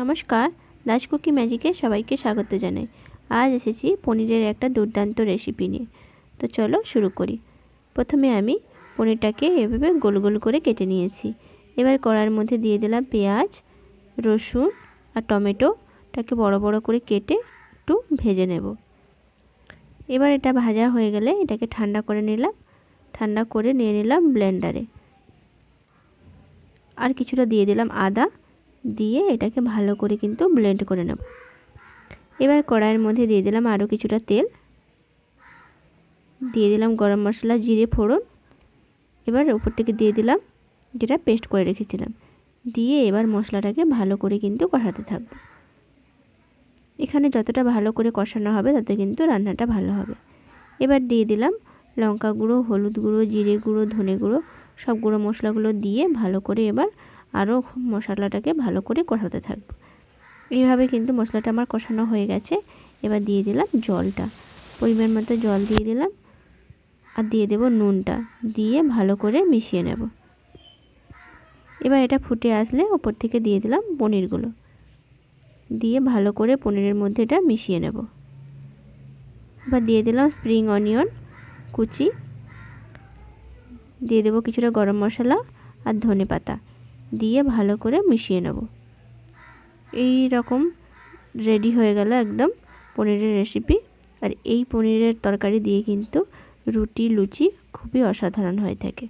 নমস্কার, দাস কুকি ম্যাজিকে সবাইকে স্বাগত জানাই। আজ এসেছি পনিরের একটা দুর্দান্ত রেসিপি নিয়ে। তো চলো শুরু করি। প্রথমে আমি পনিরটাকে এভাবে গোল গোল করে কেটে নিয়েছি। এবার কড়ার মধ্যে দিয়ে দিলাম পেঁয়াজ, রসুন আর টমেটোটাকে বড় বড় করে কেটে একটু ভেজে নেব। এবার এটা ভাজা হয়ে গেলে এটাকে ঠান্ডা করে নিলাম। ঠান্ডা করে নিয়ে নিলাম ব্লেন্ডারে আর কিছুটা দিয়ে দিলাম আদা। দিয়ে এটাকে ভালো করে কিন্তু ব্লেন্ড করে নেব। এবার কড়াইয়ের মধ্যে দিয়ে দিলাম আরও কিছুটা তেল। দিয়ে দিলাম গরম মশলা, জিরে, ফোড়ন। এবার উপর থেকে দিয়ে দিলাম যেটা পেস্ট করে রেখেছিলাম। দিয়ে এবার মশলাটাকে ভালো করে কিন্তু কষাতে থাকব। এখানে যতটা ভালো করে কষানো হবে, তত কিন্তু রান্নাটা ভালো হবে। এবার দিয়ে দিলাম লঙ্কা গুঁড়ো, হলুদ গুঁড়ো, জিরে গুঁড়ো, ধনে গুঁড়ো সব গুঁড়ো মশলাগুলো দিয়ে ভালো করে এবার আরও মশলাটাকে ভালো করে কষাতে থাকব। এইভাবে কিন্তু মশলাটা আমার কষানো হয়ে গেছে। এবার দিয়ে দিলাম জলটা। পরিমাণ মতো জল দিয়ে দিলাম আর দিয়ে দেব নুনটা। দিয়ে ভালো করে মিশিয়ে নেব। এবার এটা ফুটে আসলে ওপর থেকে দিয়ে দিলাম পনিরগুলো। দিয়ে ভালো করে পনিরের মধ্যে এটা মিশিয়ে নেব। এবার দিয়ে দিলাম স্প্রিং অনিয়ন, কুচি। দিয়ে দেবো কিছুটা গরম মশলা আর ধনে পাতা। দিয়ে ভালো করে মিশিয়ে নেব। এই রকম রেডি হয়ে গেল একদম পনিরের রেসিপি আর এই পনিরের তরকারি দিয়ে কিন্তু রুটি, লুচি খুবই অসাধারণ হয়ে থাকে।